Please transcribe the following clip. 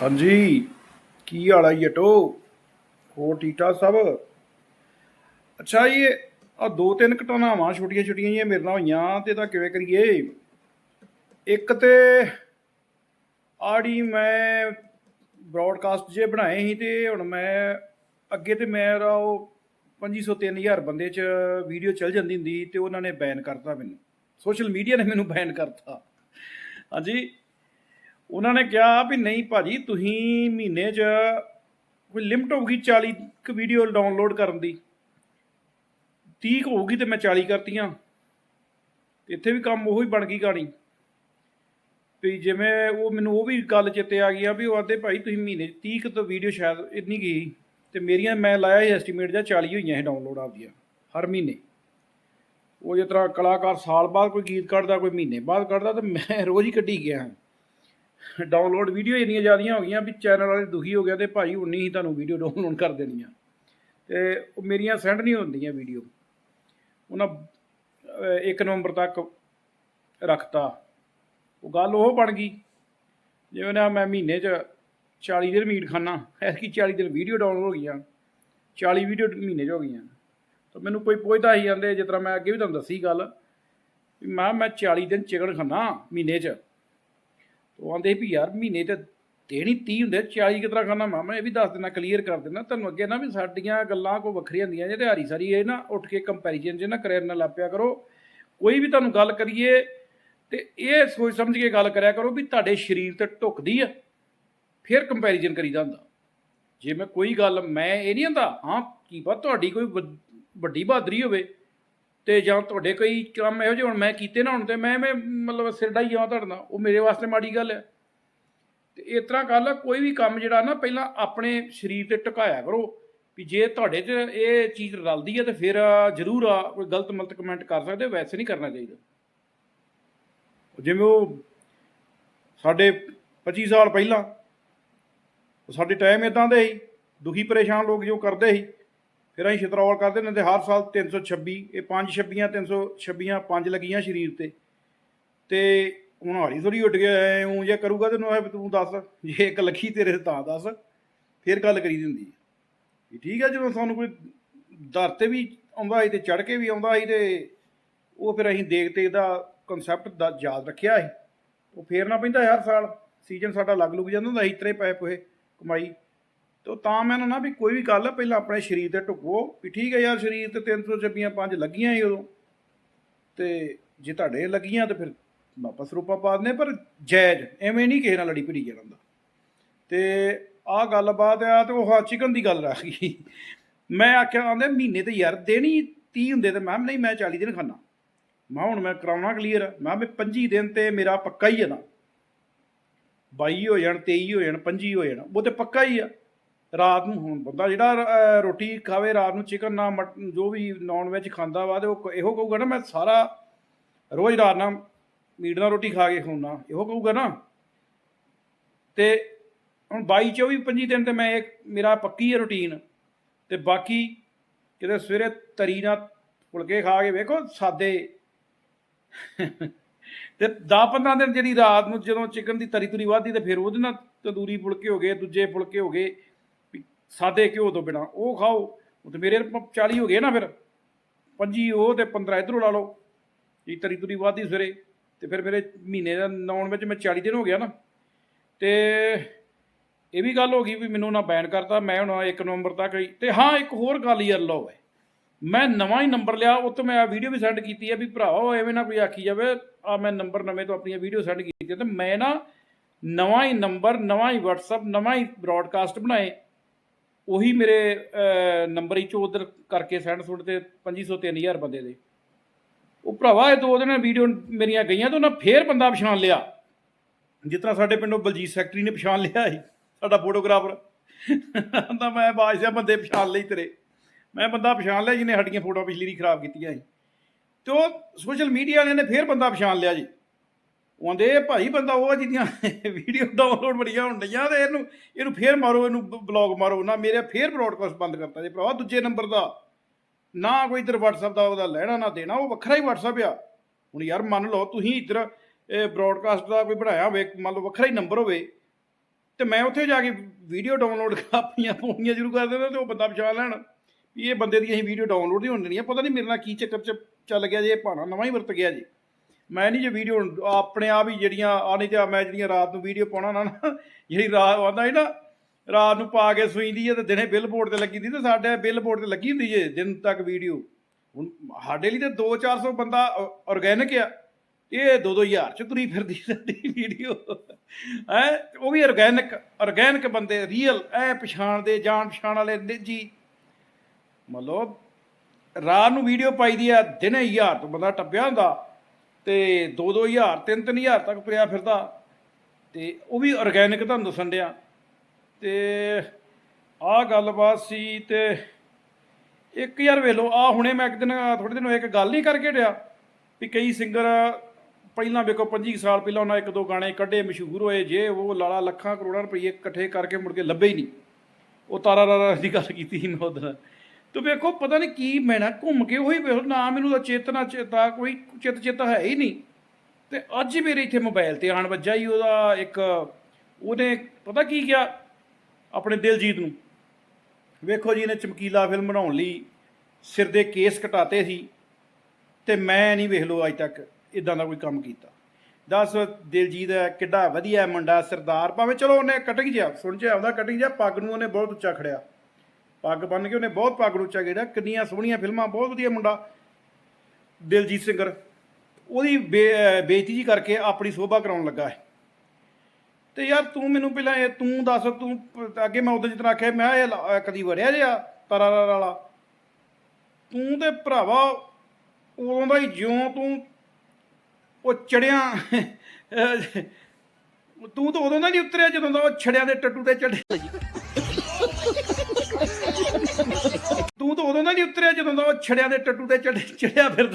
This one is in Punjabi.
ਹਾਂਜੀ। ਕੀ ਹਾਲ ਹੈ ਜਟੋ? ਹੋਰ ਠੀਕ ਠਾਕ ਸਭ? ਅੱਛਾ ਇਹ ਆ ਦੋ ਤਿੰਨ ਘਟਨਾਵਾਂ ਛੋਟੀਆਂ ਛੋਟੀਆਂ ਜਿਹੀਆਂ ਮੇਰੇ ਨਾਲ ਹੋਈਆਂ ਤੇ ਤਾਂ ਕਿਵੇਂ ਕਰੀਏ? ਇੱਕ ਤੇ ਆੜੀ ਮੈਂ ਬ੍ਰੌਡਕਾਸਟ ਜੇ ਬਣਾਏ ਸੀ ਤੇ ਹੁਣ ਮੈਂ ਅੱਗੇ ਤੇ ਮੇਰਾ ਉਹ 2500 3000 ਬੰਦੇ ਚ ਵੀਡੀਓ ਚੱਲ ਜਾਂਦੀ ਹੁੰਦੀ ਤੇ ਉਹਨਾਂ ਨੇ ਬੈਨ ਕਰਤਾ ਮੈਨੂੰ। ਸੋਸ਼ਲ ਮੀਡੀਆ ਨੇ ਮੈਨੂੰ ਬੈਨ ਕਰਤਾ। ਹਾਂਜੀ। ਉਹਨਾਂ ਨੇ ਕਿਹਾ ਵੀ ਨਹੀਂ ਭਾਜੀ, ਤੁਸੀਂ ਮਹੀਨੇ 'ਚ ਕੋਈ ਲਿਮਟ ਹੋਊਗੀ 40 ਕੁ ਵੀਡੀਓ ਡਾਊਨਲੋਡ ਕਰਨ ਦੀ। 30 ਕੁ ਹੋਊਗੀ ਤੇ ਮੈਂ 40 ਕਰਤੀਆਂ। ਤੇ ਇੱਥੇ ਵੀ ਕੰਮ ਉਹੀ ਬਣ ਗਈ ਕਹਾਣੀ। ਵੀ ਜਿਵੇਂ ਉਹ ਮੈਨੂੰ ਉਹ ਵੀ ਗੱਲ ਚੇਤੇ ਆ ਗਈ ਆ ਵੀ ਉਹ ਆਦੇ ਭਾਈ ਤੁਸੀਂ ਮਹੀਨੇ 'ਚ 30 ਕੁ ਤਾਂ ਵੀਡੀਓ ਸ਼ਾਇਦ ਇੰਨੀ ਗਈ ਤੇ ਮੇਰੀਆਂ ਮੈਂ ਲਾਇਆ ਸੀ ਐਸਟੀਮੇਟ ਜਾਂ 40 ਹੋਈਆਂ ਸੀ ਡਾਊਨਲੋਡ ਆਪਦੀਆਂ, ਹਰ ਮਹੀਨੇ। ਉਹ ਜਿਸ ਤਰ੍ਹਾਂ ਕਲਾਕਾਰ ਸਾਲ ਬਾਅਦ ਕੋਈ ਗੀਤ ਕੱਢਦਾ, ਕੋਈ ਮਹੀਨੇ ਬਾਅਦ ਕੱਢਦਾ ਤੇ ਮੈਂ ਰੋਜ਼ ਹੀ ਕੱਢੀ ਗਿਆ। ਹਾਂ ਡਾਊਨਲੋਡ ਵੀਡੀਓ ਇੰਨੀਆਂ ਜ਼ਿਆਦੀਆਂ ਹੋ ਗਈਆਂ ਵੀ ਚੈਨਲ ਵਾਲੇ ਦੁਖੀ ਹੋ ਗਿਆ ਤੇ ਭਾਈ ਉਨੀ ਹੀ ਤੁਹਾਨੂੰ ਵੀਡੀਓ ਡਾਊਨਲੋਡ ਕਰ ਦੇਣੀਆਂ। ਤੇ ਉਹ ਮੇਰੀਆਂ ਸੈਂਡ ਨਹੀਂ ਹੁੰਦੀਆਂ ਵੀਡੀਓ ਉਹਨਾਂ ਇੱਕ ਨਵੰਬਰ ਤੱਕ ਰੱਖਤਾ। ਉਹ ਗੱਲ ਉਹ ਬਣ ਗਈ। ਜਿਵੇਂ ਨਾ ਮੈਂ ਮਹੀਨੇ 'ਚ 40 ਦਿਨ ਮੀਟ ਖਾਣਾ ਐਸਕੀ 40 ਦਿਨ ਵੀਡੀਓ ਡਾਊਨਲੋਡ ਹੋ ਗਈਆਂ। 40 ਵੀਡੀਓ ਮਹੀਨੇ 'ਚ ਹੋ ਗਈਆਂ। ਤਾਂ ਮੈਨੂੰ ਕੋਈ ਪੁੱਛਦਾ ਹੀ ਜਾਂਦੇ ਜਿਸ ਤਰ੍ਹਾਂ ਮੈਂ ਅੱਗੇ ਵੀ ਤੁਹਾਨੂੰ ਦੱਸੀ ਗੱਲ, ਵੀ ਮੈਂ ਮੈਂ 40 ਦਿਨ ਚਿਕਨ ਖਾਣਾ ਮਹੀਨੇ 'ਚ। ਉਹ ਆਂਦੇ ਵੀ ਯਾਰ ਮਹੀਨੇ ਤੇ ਦੇਣੀ 30 ਹੁੰਦੇ 40 ਕਿਤਰਾ ਖਾਣਾ ਮਾਮਾ ਇਹ ਵੀ ਦੱਸ ਦੇਣਾ ਕਲੀਅਰ ਕਰ ਦੇਣਾ ਤੁਹਾਨੂੰ ਅੱਗੇ ਨਾ ਵੀ ਸਾਡੀਆਂ ਗੱਲਾਂ ਕੋ ਵੱਖਰੀਆਂ ਹੁੰਦੀਆਂ ਜੇ ਤੇ ਹਾਰੀ ਸਾਰੀ ਇਹ ਨਾ ਉੱਠ ਕੇ ਕੰਪੈਰੀਜ਼ਨ ਜੇ ਨਾ ਕਰਿਆ ਨਾਲ ਲਾਪਿਆ ਕਰੋ। ਕੋਈ ਵੀ ਤੁਹਾਨੂੰ ਗੱਲ ਕਰੀਏ ਤੇ ਇਹ ਸੋਚ ਸਮਝ ਕੇ ਗੱਲ ਕਰਿਆ ਕਰੋ ਵੀ ਤੁਹਾਡੇ ਸਰੀਰ ਤੇ ਢੁਕਦੀ ਆ, ਫਿਰ ਕੰਪੈਰੀਜ਼ਨ ਕਰੀਦਾ ਹੁੰਦਾ। ਜੇ ਮੈਂ ਕੋਈ ਗੱਲ, ਮੈਂ ਇਹ ਨਹੀਂ ਹੁੰਦਾ, ਹਾਂ, ਕੀ ਪਤਾ ਤੁਹਾਡੀ ਕੋਈ ਵ- ਵੱਡੀ ਬਹਾਦਰੀ ਹੋਵੇ। ਤੇ ਜਾਂ ਤੁਹਾਡੇ ਕੋਈ ਕੰਮ ਇਹੋ ਜਿਹੇ ਹੁਣ ਮੈਂ ਕੀਤੇ ਨਾ ਹੁਣ ਤੇ ਮੈਂ ਮੈਂ ਮਤਲਬ ਸਿਰਡਾ ਹੀ ਜਾਵਾਂ ਤੁਹਾਡੇ ਨਾਲ, ਉਹ ਮੇਰੇ ਵਾਸਤੇ ਮਾੜੀ ਗੱਲ ਹੈ। ਤੇ ਇਸ ਤਰ੍ਹਾਂ ਗੱਲ ਆ ਕੋਈ ਵੀ ਕੰਮ ਜਿਹੜਾ ਨਾ ਪਹਿਲਾਂ ਆਪਣੇ ਸਰੀਰ ਤੇ ਟਿਕਾਇਆ ਕਰੋ ਵੀ ਜੇ ਤੁਹਾਡੇ 'ਚ ਇਹ ਚੀਜ਼ ਰਲਦੀ ਹੈ ਤੇ ਫਿਰ ਜ਼ਰੂਰ ਆ, ਕੋਈ ਗਲਤ ਮਲਤ ਕਮੈਂਟ ਕਰ ਸਕਦੇ ਵੈਸੇ ਨਹੀਂ ਕਰਨਾ ਚਾਹੀਦਾ। ਜਿਵੇਂ ਉਹ ਸਾਡੇ 25 ਸਾਲ ਪਹਿਲਾਂ ਸਾਡੇ ਟਾਈਮ ਇਦਾਂ ਦੇ ਸੀ, ਦੁਖੀ ਪਰੇਸ਼ਾਨ ਲੋਕ ਜੋ ਕਰਦੇ ਸੀ ਫਿਰ ਅਸੀਂ ਛਤਰੌਲ ਕਰਦੇ ਨੇ ਤੇ ਹਰ ਸਾਲ 326 ਇਹ 5 ਛੱਬੀਆਂ 326 ਪੰਜ ਲੱਗੀਆਂ ਸਰੀਰ ਤੇ। ਤੇ ਹੁਣ ਹਾਲੀ ਥੋੜੀ ਉੱਡ ਗਿਆ, ਐ ਉਂ ਜੇ ਕਰੂਗਾ ਤੇ ਨੂੰ ਤੂੰ ਦੱਸ, ਜੇ ਇੱਕ ਲੱਖੀ ਤੇਰੇ ਤਾਂ ਦੱਸ, ਫਿਰ ਗੱਲ ਕਰੀ ਦੀ ਹੁੰਦੀ ਹੈ। ਠੀਕ ਹੈ, ਜਦੋਂ ਸਾਨੂੰ ਕੋਈ ਦਰ ਤੇ ਵੀ ਆਉਂਦਾ ਸੀ ਤੇ ਚੜ ਕੇ ਵੀ ਆਉਂਦਾ ਸੀ ਤੇ ਉਹ ਫਿਰ ਅਸੀਂ ਦੇਖ ਤੇ ਦਾ ਕਨਸੈਪਟ ਦਾ ਯਾਦ ਰੱਖਿਆ ਸੀ। ਉਹ ਫੇਰ ਨਾ ਪੈਂਦਾ ਹਰ ਸਾਲ ਸੀਜ਼ਨ ਸਾਡਾ ਲੱਗ ਲੁੱਗ ਜਾਂਦਾ ਹੁੰਦਾ ਸੀ ਇਤਰੇ ਪੈਸੇ ਪੋਹੇ ਕਮਾਈ। ਤੇ ਤਾਂ ਮੈਂ ਨਾ ਵੀ ਕੋਈ ਵੀ ਗੱਲ ਆ, ਪਹਿਲਾਂ ਆਪਣੇ ਸਰੀਰ ਤੇ ਢੁਕੋ ਵੀ ਠੀਕ ਹੈ ਯਾਰ ਸਰੀਰ ਤੇ 326 ਪੰਜ ਲੱਗੀਆਂ ਹੀ ਉਦੋਂ। ਤੇ ਜੇ ਤੁਹਾਡੇ ਲੱਗੀਆਂ ਤਾਂ ਫਿਰ ਵਾਪਸ ਰੂਪਾ ਪਾ ਦਿੰਦੇ ਪਰ ਜਾਇਜ਼ ਐਵੇਂ ਨਹੀਂ ਕਿਸੇ ਨਾਲ ਲੜੀ ਭਿੜੀ ਜਾਣ ਦਾ। ਤੇ ਆਹ ਗੱਲਬਾਤ ਆ ਤੇ ਉਹ ਚਿਕਨ ਦੀ ਗੱਲ ਰਹਿ ਗਈ। ਮੈਂ ਆਖਿਆ ਆਂਦੇ ਮਹੀਨੇ ਤੇ ਯਾਰ ਦੇਣੀ 30 ਹੁੰਦੇ ਤੇ ਮੈਂ ਨਹੀਂ ਮੈਂ 40 ਦਿਨ ਖਾਣਾ ਮੈਂ ਹੁਣ ਮੈਂ ਕਰਾਉਣਾ ਕਲੀਅਰ ਮੈਂ ਵੀ 25 ਦਿਨ ਤੇ ਮੇਰਾ ਪੱਕਾ ਹੀ ਹੈ ਨਾ। 22 ਹੋ ਜਾਣ 23 ਹੋ ਜਾਣ 25 ਹੋ ਜਾਣ ਉਹ ਤੇ ਪੱਕਾ ਹੀ ਆ। ਰਾਤ ਨੂੰ ਹੁਣ ਬੰਦਾ ਜਿਹੜਾ ਰੋਟੀ ਖਾਵੇ, ਰਾਤ ਨੂੰ ਚਿਕਨ ਨਾ ਮਟਨ ਜੋ ਵੀ ਨਾਨ ਵੈਜ ਖਾਂਦਾ ਵਾ ਤੇ ਉਹ ਇਹੋ ਕਹੂਗਾ ਨਾ, ਮੈਂ ਸਾਰਾ ਰੋਜ਼ ਰਾਤ ਨਾਲ ਮੀਟ ਨਾਲ ਰੋਟੀ ਖਾ ਕੇ ਖਾਉਣਾ ਇਹੋ ਕਹੂਗਾ ਨਾ? ਤੇ ਹੁਣ 22 24 25 ਦਿਨ ਤੇ ਮੈਂ ਇਹ ਮੇਰਾ ਪੱਕੀ ਹੈ ਰੁਟੀਨ ਤੇ ਬਾਕੀ ਕਿਤੇ ਸਵੇਰੇ ਤਰੀ ਨਾਲ ਫੁਲਕੇ ਖਾ ਕੇ ਵੇਖੋ, ਸਾਦੇ। ਤੇ 10 15 ਦਿਨ ਜਿਹੜੀ ਰਾਤ ਨੂੰ ਜਦੋਂ ਚਿਕਨ ਦੀ ਤਰੀ ਤੁਰੀ ਵੱਧਦੀ ਤੇ ਫਿਰ ਉਹਦੇ ਨਾਲ ਤੰਦੂਰੀ ਫੁਲਕੇ ਹੋ ਗਏ, ਦੂਜੇ ਫੁਲਕੇ ਹੋ ਗਏ ਸਾਦੇ ਘਿਓ ਤੋਂ ਬਿਨਾ। ਉਹ ਖਾਓ ਤੇ ਮੇਰੇ 40 ਹੋ ਗਏ ਨਾ ਫਿਰ। 25 ਉਹ ਤੇ 15 ਇਧਰੋਂ ਲਾ ਲਓ। ਜੀ, ਤਰੀ ਤੁਰੀ ਵੱਧਦੀ ਸਵੇਰੇ। ਤੇ ਫਿਰ ਮੇਰੇ ਮਹੀਨੇ ਦਾ ਨੌਨ ਵਿੱਚ ਮੈਂ 40 ਦਿਨ ਹੋ ਗਿਆ ਨਾ। ਤੇ ਇਹ ਵੀ ਗੱਲ ਹੋ ਗਈ ਵੀ ਮੈਨੂੰ ਨਾ ਬੈਨ ਕਰਤਾ, ਮੈਂ ਹੁਣ 1 ਨਵੰਬਰ ਤੱਕ ਹੀ। ਤੇ ਹਾਂ, ਇੱਕ ਹੋਰ ਗੱਲ ਯਾਰ ਲਓ ਹੈ ਮੈਂ ਨਵਾਂ ਹੀ ਨੰਬਰ ਲਿਆ, ਉਹ ਤੋਂ ਮੈਂ ਵੀਡੀਓ ਵੀ ਸੈਂਡ ਕੀਤੀ ਹੈ ਵੀ ਭਰਾਵਾ ਐਵੇਂ ਨਾ ਕੋਈ ਆਖੀ ਜਾਵੇ ਆ ਮੈਂ ਨੰਬਰ ਨਵੇਂ ਤੋਂ ਆਪਣੀਆਂ ਵੀਡੀਓ ਸੈਂਡ ਕੀਤੀ ਤੇ ਮੈਂ ਨਾ ਨਵਾਂ ਹੀ ਨੰਬਰ, ਨਵਾਂ ਹੀ WhatsApp, ਨਵਾਂ ਹੀ ਬ੍ਰੌਡਕਾਸਟ ਬਣਾਏ। ਉਹੀ ਮੇਰੇ ਨੰਬਰ ਹੀ ਚੋਂ ਉਧਰ ਕਰਕੇ ਸੈਂਡ ਸੁੱਟ ਤੇ 2500 3000 ਬੰਦੇ ਦੇ। ਉਹ ਭਰਾਵਾ, ਇਹ ਦੋ ਦਿਨ ਵੀਡੀਓ ਮੇਰੀਆਂ ਗਈਆਂ ਤੇ ਉਹਨਾਂ ਫੇਰ ਬੰਦਾ ਪਛਾਣ ਲਿਆ। ਜਿਸ ਤਰ੍ਹਾਂ ਸਾਡੇ ਪਿੰਡੋਂ ਬਲਜੀਤ ਸੈਕਟਰੀ ਨੇ ਪਛਾਣ ਲਿਆ ਸੀ, ਸਾਡਾ ਫੋਟੋਗ੍ਰਾਫਰ। ਤਾਂ ਮੈਂ ਬਾਦਸ਼ਾਹ ਬੰਦੇ ਪਛਾਣ ਲਈ ਤੇਰੇ। ਮੈਂ ਬੰਦਾ ਪਛਾਣ ਲਿਆ ਜਿਹਨੇ ਸਾਡੀਆਂ ਫੋਟੋਆਂ ਪਿਛਲੀ ਦੀ ਖਰਾਬ ਕੀਤੀਆਂ ਸੀ। ਤੇ ਉਹ ਸੋਸ਼ਲ ਮੀਡੀਆ ਵਾਲਿਆਂ ਨੇ ਫੇਰ ਬੰਦਾ ਪਛਾਣ ਲਿਆ ਜੀ। ਉਹ ਆਂਦੇ ਇਹ ਭਾਈ ਬੰਦਾ ਉਹ ਆ ਜਿਹਦੀਆਂ ਵੀਡੀਓ ਡਾਊਨਲੋਡ ਬੜੀਆਂ ਹੋਣ ਡਈਆਂ ਤੇ ਇਹਨੂੰ ਇਹਨੂੰ ਫੇਰ ਮਾਰੋ, ਇਹਨੂੰ ਬਲੌਗ ਮਾਰੋ। ਨਾ ਮੇਰੇ ਫੇਰ ਬ੍ਰੌਡਕਾਸਟ ਬੰਦ ਕਰਤਾ ਜੇ ਭਰਾ ਦੂਜੇ ਨੰਬਰ ਦਾ। ਨਾ ਕੋਈ ਇਧਰ WhatsApp ਦਾ ਉਹਦਾ ਲੈਣਾ, ਨਾ ਦੇਣਾ, ਉਹ ਵੱਖਰਾ ਹੀ WhatsApp ਆ। ਹੁਣ ਯਾਰ ਮੰਨ ਲਓ ਤੁਸੀਂ ਇਧਰ ਬ੍ਰੌਡਕਾਸਟ ਦਾ ਕੋਈ ਬਣਾਇਆ ਹੋਵੇ, ਮੰਨ ਲਓ ਵੱਖਰਾ ਹੀ ਨੰਬਰ ਹੋਵੇ, ਤੇ ਮੈਂ ਉੱਥੇ ਜਾ ਕੇ ਵੀਡੀਓ ਡਾਊਨਲੋਡ ਆਪਣੀਆਂ ਪਾਉਣੀਆਂ ਸ਼ੁਰੂ ਕਰ ਦਿੰਦਾ ਤੇ ਉਹ ਬੰਦਾ ਪਛਾਣ ਲੈਣ ਵੀ ਇਹ ਬੰਦੇ ਦੀ ਅਸੀਂ ਵੀਡੀਓ ਡਾਊਨਲੋਡ ਨਹੀਂ ਹੋਣ ਦੇਣੀ ਪਤਾ ਨਹੀਂ ਮੇਰੇ ਨਾਲ ਕੀ ਚੱਕਰ ਚ ਚੱਲ ਗਿਆ ਜੇ, ਇਹ ਭਾਣਾ ਨਵਾਂ ਹੀ ਵਰਤ ਗਿਆ ਜੀ। ਮੈਂ ਨਹੀਂ ਜੇ ਵੀਡੀਓ ਆਪਣੇ ਆਪ ਹੀ ਜਿਹੜੀਆਂ ਆ ਨਹੀਂ ਤੇ ਮੈਂ ਜਿਹੜੀਆਂ ਰਾਤ ਨੂੰ ਵੀਡੀਓ ਪਾਉਣਾ ਨਾ ਜਿਹੜੀ ਰਾਤ ਆਉਂਦਾ ਸੀ ਨਾ, ਰਾਤ ਨੂੰ ਪਾ ਕੇ ਸੂਈਂਦੀ ਹੈ ਤੇ ਦਿਨੇ ਬਿਲਬੋਰਡ ਤੇ ਲੱਗੀ ਦੀ ਤੇ ਸਾਡੇ ਬਿਲਬੋਰਡ ਤੇ ਲੱਗੀ ਹੁੰਦੀ ਜੇ ਦਿਨ ਤੱਕ ਵੀਡੀਓ ਹੁਣ ਸਾਡੇ ਲਈ ਤੇ 2-400 ਬੰਦਾ ਆਰਗੈਨਿਕ ਆ। ਇਹ 2-2000 ਚ ਤੁਰੀ ਫਿਰਦੀ ਸਾਡੀ ਵੀਡੀਓ ਹੈ ਉਹ ਵੀ ਆਰਗੈਨਿਕ ਆਰਗੈਨਿਕ ਬੰਦੇ ਰੀਅਲ ਐ ਪਛਾਣਦੇ ਜਾਣ ਪਛਾਣ ਵਾਲੇ ਨਿੱਜੀ ਮਤਲਬ ਰਾਤ ਨੂੰ ਵੀਡੀਓ ਪਾਈ ਦੀ ਆ, ਦਿਨੇ 1000 ਤੋਂ ਬੰਦਾ ਟੱਪਿਆ ਹੁੰਦਾ। ਤੇ 2-2000 3-3000 ਤੱਕ ਪਿਆ ਫਿਰਦਾ। ਤੇ ਉਹ ਵੀ ਆਰਗੈਨਿਕ ਤੁਹਾਨੂੰ ਦੱਸਣ ਡਿਆ। ਤੇ ਆਹ ਗੱਲਬਾਤ ਸੀ ਤੇ ਇੱਕ ਯਾਰ ਵੇਖ ਲਓ ਆ ਹੁਣੇ ਮੈਂ ਇੱਕ ਦਿਨ ਥੋੜੇ ਦਿਨ ਹੋਏ ਇੱਕ ਗੱਲ ਨਹੀਂ ਕਰਕੇ ਡਿਆ ਵੀ ਕਈ ਸਿੰਗਰ ਪਹਿਲਾਂ ਵੇਖੋ 25 ਸਾਲ ਪਹਿਲਾਂ ਉਹਨਾਂ ਇੱਕ ਦੋ ਗਾਣੇ ਕੱਢੇ, ਮਸ਼ਹੂਰ ਹੋਏ, ਜੇ ਉਹ ਲਾਲਾ ਲੱਖਾਂ ਕਰੋੜਾਂ ਰੁਪਏ ਇਕੱਠੇ ਕਰਕੇ ਮੁੜ ਕੇ ਲੱਭੇ ਹੀ ਨਹੀਂ। ਉਹ ਤਾਰਾ ਰਾਰਾ ਦੀ ਗੱਲ ਕੀਤੀ ਸੀ ਮੈਂ ਉਹਦਾਂ ਤੇ ਵੇਖੋ ਪਤਾ ਨਹੀਂ ਕੀ ਮੈਣਾ ਘੁੰਮ ਕੇ ਉਹੀ ਵੇਖੋ ਨਾ ਮੈਨੂੰ ਤਾਂ ਚੇਤਨਾ ਚੇਤਾ ਕੋਈ ਚਿਤ ਚਿਤ ਹੈ ਹੀ ਨਹੀਂ। ਤੇ ਅੱਜ ਮੇਰੇ ਇੱਥੇ ਮੋਬਾਈਲ ਤੇ ਆਣ ਵੱਜਾ ਹੀ ਉਹਦਾ ਇੱਕ ਉਹਨੇ ਪਤਾ ਕੀ ਕਿਹਾ ਆਪਣੇ ਦਿਲਜੀਤ ਨੂੰ? ਵੇਖੋ ਜੀ ਇਹਨੇ ਚਮਕੀਲਾ ਫਿਲਮ ਬਣਾਉਣ ਲਈ ਸਿਰ ਦੇ ਕੇਸ ਕਟਾਤੇ ਸੀ ਤੇ ਮੈਂ ਨਹੀਂ ਵੇਖ ਲਓ ਅੱਜ ਤੱਕ ਇਦਾਂ ਦਾ ਕੋਈ ਕੰਮ ਕੀਤਾ। ਦੱਸ ਦਿਲਜੀਤ ਹੈ, ਕਿੱਡਾ ਵਧੀਆ ਮੁੰਡਾ ਸਰਦਾਰ ਭਾਵੇਂ ਚਲੋ ਉਹਨੇ ਕਟਿੰਗ ਜਿਹਾ ਸੁਣ ਚ ਉਹਦਾ ਕਟਿੰਗ ਜਿਹਾ ਪੱਗ ਨੂੰ ਉਹਨੇ ਬਹੁਤ ਉੱਚਾ ਖੜਿਆ। ਪੱਗ ਬੰਨ ਕੇ ਉਹਨੇ ਬਹੁਤ ਪੱਗ ਨੂੰ ਉੱਚਾ ਖੜਿਆ ਕਿੰਨੀਆਂ ਸੋਹਣੀਆਂ ਫਿਲਮਾਂ, ਬਹੁਤ ਵਧੀਆ ਮੁੰਡਾ। ਦਿਲਜੀਤ ਸਿੰਗਰ ਉਹਦੀ ਬੇ- ਬੇਇੱਜ਼ਤੀ ਜੀ ਕਰਕੇ ਆਪਣੀ ਸੋਭਾ ਕਰਾਉਣ ਲੱਗਾ ਹੈ। ਤੇ ਯਾਰ ਤੂੰ ਮੈਨੂੰ ਪਹਿਲਾਂ ਇਹ, ਤੂੰ ਦੱਸ, ਤੂੰ ਅੱਗੇ ਮੈਂ ਉਦੋਂ ਜਿਤਨਾ ਆਖਿਆ, ਮੈਂ ਇਹ ਲ- ਕਦੀ ਵੜਿਆ ਜਿਆ ਤਰਾਰਾ ਵਾਲਾ? ਤੂੰ ਤੇ ਭਰਾਵਾ, ਉਦੋਂ ਦਾ ਹੀ ਜਿਉਂ ਤੂੰ, ਉਹ ਚੜਿਆ ਤੂੰ ਤਾਂ ਉਦੋਂ ਦਾ ਨਹੀਂ ਉਤਰਿਆ ਜਦੋਂ ਦਾ ਉਹ ਛੜਿਆਂ ਦੇ ਟੱਟੂ ਤੇ ਚੜਿਆ ਤੂੰ ਤਾਂ ਉਦੋਂ ਦਾ ਨਹੀਂ ਉਤਰਿਆ, ਜਦੋਂ ਦਾ ਉਹ ਛੜਿਆਂ ਦੇ ਟੱਟੂ ਤੇ ਚੜਿਆ ਫਿਰ